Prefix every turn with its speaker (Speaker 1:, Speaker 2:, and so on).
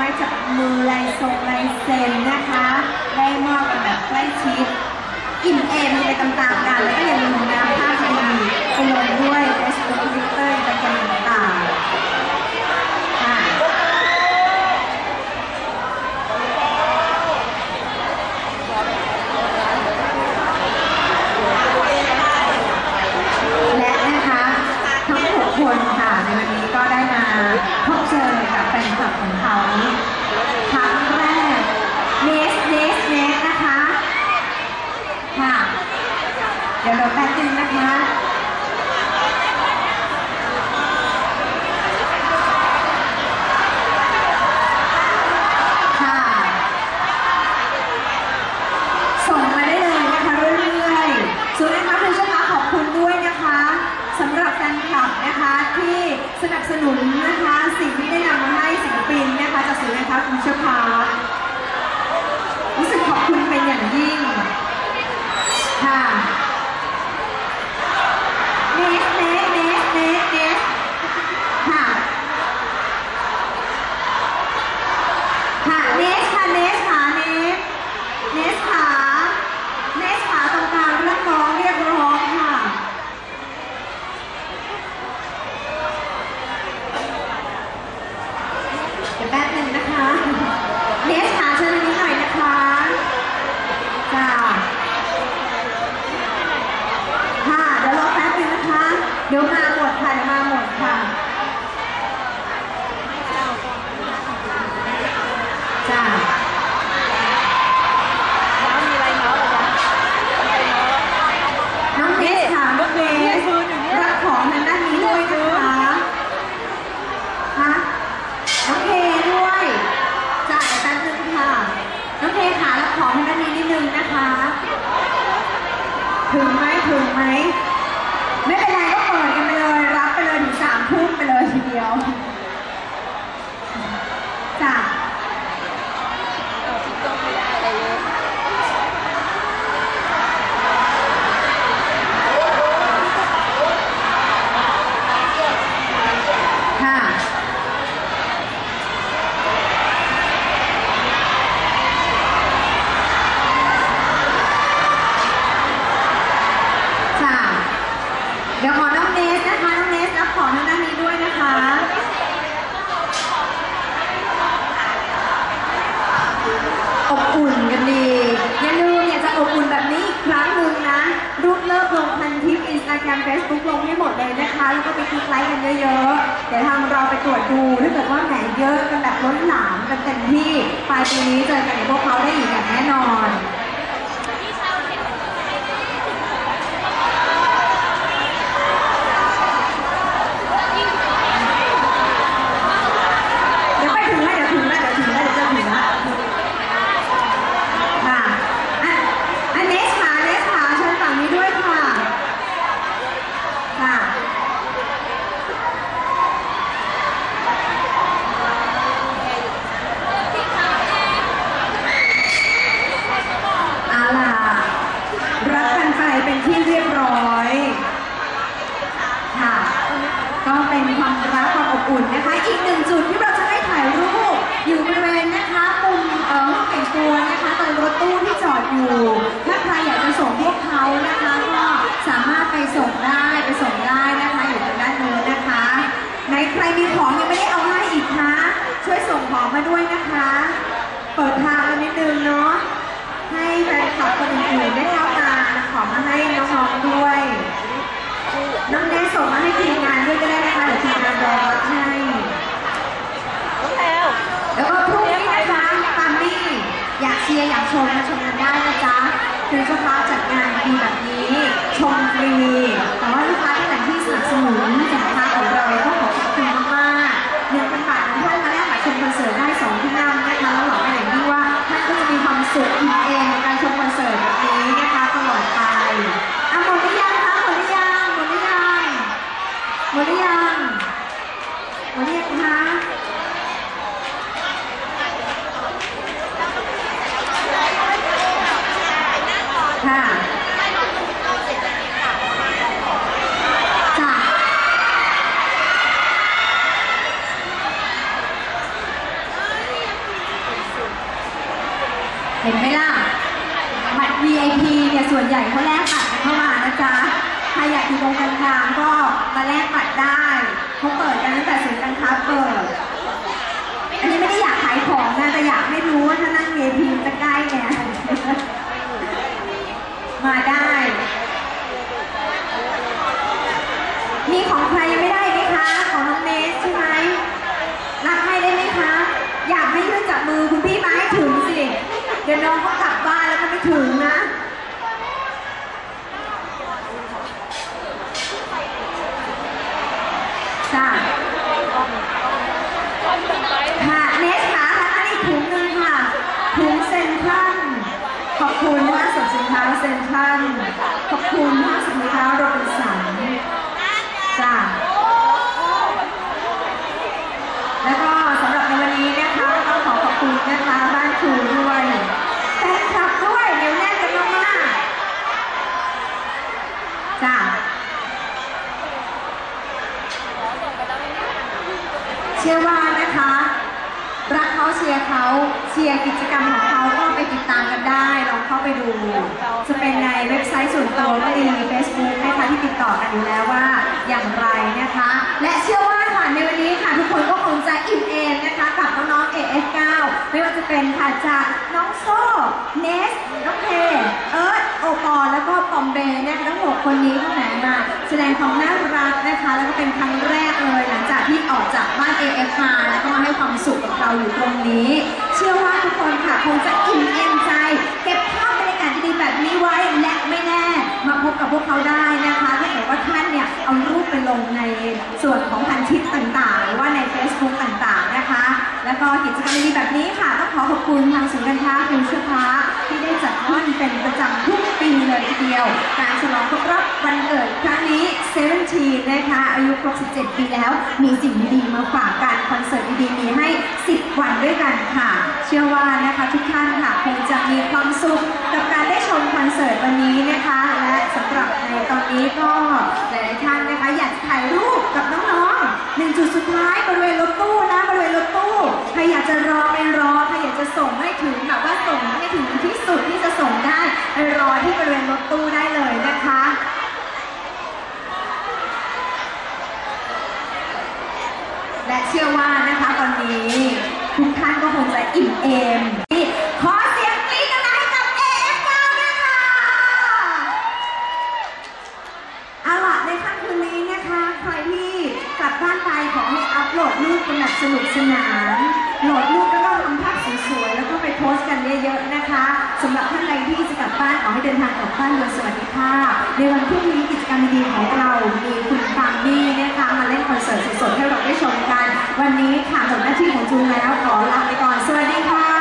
Speaker 1: ไม้จับมือลายทรงลายเซ็นนะคะ ได้มอบกันแบบใกล้ชิด อิ่มเอมไปตามๆกันแล้วก็อย่าลืมนำภาพดีๆไปลงด้วย Facebook Twitter ต่างๆค่ะ และนะคะทั้งหกคนค่ะในวันนี้ก็ได้มาพบเจอกับแฟนคลับของเขาครั้งแรกเนสเนสเนสนะคะค่ะ เดี๋ยวเราแป๊บนึงนะคะค่ะส่งมาได้เลยนะคะเรื่อยๆส่วนนะคะคุณชมคะขอบคุณด้วยนะคะสำหรับแฟนคลับนะคะที่สนับสนุนนะคะสิ่งที่ได้นำมาให้ศิลปินนะคะจากศูนย์นะคะคุณชมคะรู้สึกขอบคุณเป็นอย่างยิ่งค่ะเนสเนสเนสเนสเนสค่ะ ค่ะเนสค่ะเนสค่ะเนสเนสขาเนสขาตรงกลางเรียกร้องเรียกร้องค่ะเดี๋ยวแป๊บหนึงนะคะเนสขาเชิญทางนี้หน่อยนะคะจ้าค่ะเดี๋ยวรอแป๊บหนึงนะคะ เดี๋ยวมาหมดค่ะเดี๋ยวมาหมดค่ะ จ้า
Speaker 2: น้ำมีอะไรเมาส์เหรอจ๊ะมีอะไรเมาส์
Speaker 1: น้องเนสค่ะน้องเนส
Speaker 2: ปืนอยู่เนี่ย
Speaker 1: รับของทางด้านนี้ด้วยนะคะฮะน้องเทด้วยจ้าแป๊บนึงค่ะ น้องเทขารับของทางด้านนี้นิดนึงนะคะ ถึง ไหมถึงไหม ไม่เป็นไรก็เปิดกันไปเลย รับไปเลยถึงสามทุ่มไปเลยทีเดียว จ้า
Speaker 2: เอาที่ต้องไม่ได้อะไรเลย
Speaker 1: ค่ะ ค่ะ เดี๋ยวขอน้องเนสนะคะ น้องเนสรับของทางด้านนี้ด้วยนะคะ อบอุ่นกันดี อย่าลืมอยากจะอบอุ่นแบบนี้อีกครั้งหนึ่งนะ รูปเลิฟลงพันทิปอินสตาแกรมเฟซบุ๊กลงให้หมดเลยนะคะ แล้วก็ไปคลิกไลค์กันเยอะๆ เดี๋ยวทางเราไปตรวจดูถ้าเกิดว่าแหนเยอะกันแบบล้นหลามกันเต็มที่ปลายปีนี้เจอกันกับพวกเขาได้อีกอย่างแน่นอน เดี๋ยวไปถึงแล้วเดี๋ยวถึงแล้วเดี๋ยวถึงแล้วเดี๋ยวจะถึงแล้วค่ะอันอันเนสขาเนสขาเชิญฝั่งนี้ด้วยค่ะ ค่ะ เอาล่ะรักกันไปเป็นที่เรียบร้อย ค่ะ ก็เป็นความรักความอบอุ่นนะคะ อีกหนึ่งจุดที่เราจะได้ถ่ายรูป อยู่บริเวณนะคะมุมเอ่อห้องแต่งตัวนะคะตรงรถตู้ที่จ อดอยู่ ถ้าใครอยากจะส่งพวกเขานะคะก็สามารถไปส่งได้ไปส่งได้นะคะอยู่ทางด้านโน้นนะคะไหนใครมีของยังไม่ได้เอาให้อีกคะช่วยส่งของมาด้วยนะคะ เปิดทางกันนิดนึงเนาะให้แฟนคลับคนอื่นๆได้เข้ามาขอมาให้น้องๆด้วยน้องแนส่งมาให้ทีมงานด้วยก็ได้นะคะเดี๋ยวทีมงานรอรับให้
Speaker 2: น้องแพลว
Speaker 1: แล้วก็พรุ่งนี้นะคะปามี่อยากเชียร์อยากชมมาชม เห็นไหมล่ะบัตร VIP เนี่ยส่วนใหญ่เขาแลกบัตรเข้ามานะจ๊ะ ใครอยากอยู่ตรงกลางก็มาแลกบัตรได้เขาเปิดกันตั้งแต่ศูนย์การค้าเปิด อันนี้ไม่ได้อยากขายของนะแต่อยากให้รู้ว่าถ้านั่ง VIP จะใกล้เนี่ยมาได้ ดี๋ยวน้องเขากลับบ้านแล้วก็ไม่ถึงนะ จ้าค่ะเนสค่ะอันนี้ถุงหนึ่งค่ะ ถุงเซนทรัลขอบคุณห้างสรรพสินค้าเซนทรัลขอบคุณห้างสรรพสินค้าโรบินสันจ้าแล้วก็สำหรับในวันนี้นะคะก็ต้องขอขอบคุณนะคะบ้านครูด้วยแฟนคลับด้วยเดี๋ยวแน่นกันมากๆจ้า เชื่อว่านะคะ รักเขาเชียร์เขาเชียร์กิจกรรมของเขาก็ไปติดตามกันได้ลองเข้าไปดู จะเป็นในเว็บไซต์ส่วนตัวก็ดี Facebook นะคะที่ติดต่อกันอยู่แล้วว่าอย่างไรนะคะ และเชื่อว่าค่ะในวันนี้ค่ะทุกคนก็คงจะอิ่มเอมนะคะกับน้อง F9 ไม่ว่าจะเป็นค่ะจากน้องโซ่เนส น้องเพเอิร์ธโอปอลแล้วก็ปอมเบย์นะคะทั้งหกคนนี้ก็แหมมา แสดงความน่ารักนะคะ แล้วก็เป็นครั้งแรกเลยหลังจากที่ออกจากบ้าน AF มาแล้วก็มาให้ความสุขกับเราอยู่ตรงนี้ เชื่อว่าทุกคนค่ะคงจะอิ่มเอมใจ เก็บภาพบรรยากาศดีๆแบบนี้ไว้และไม่แน่ มาพบกับพวกเขาได้นะคะถ้าเกิดว่าท่านเนี่ยเอารูปไปลงในส่วนของพันทิปต่างๆ หรือว่าใน Facebook ต่างๆนะคะ แล้ว ก็กิจกรรมดีๆแบบนี้ค่ะต้องขอขอบคุณทางศูนย์การค้าฟิวเจอร์พาร์คที่ได้จัดขึ้นเป็นประจำทุกปีเลยทีเดียว การฉลองครบรอบวันเกิดครั้งนี้17นะคะอายุครบ 17 ปีแล้ว มีสิ่งดีๆมาฝากกันคอนเสิร์ตดีๆมีให้ 10 วันด้วยกันค่ะ เชื่อว่านะคะทุกท่านค่ะคงจะมีความสุขกับการได้ชมคอนเสิร์ตวันนี้นะคะ และสำหรับในตอนนี้ก็หลายๆท่านนะคะอยากจะถ่ายรูปกับน้องๆหนึ่งจุดสุดท้ายบริเวณรถตู้นะบริเวณรถตู้ใครอยากจะรอไปรอใครอยากจะส่งให้ถึงแบบว่าส่งให้ถึงที่สุดที่จะส่งได้ไปรอที่บริเวณรถตู้ได้เลยนะคะ และเชื่อว่านะคะตอนนี้ทุกท่าน ก็ค สำหรับท่านใดที่จะกลับบ้านขอให้เดินทางกลับบ้านโดยสวัสดิภาพ ในวันพรุ่งนี้กิจกรรมดีๆของเรามีคุณปามมี่นะคะมาเล่นคอนเสิร์ตสดๆให้เราได้ชมกัน วันนี้ค่ะหมดหน้าที่ของจูนแล้วขอลาไปก่อนสวัสดีค่ะ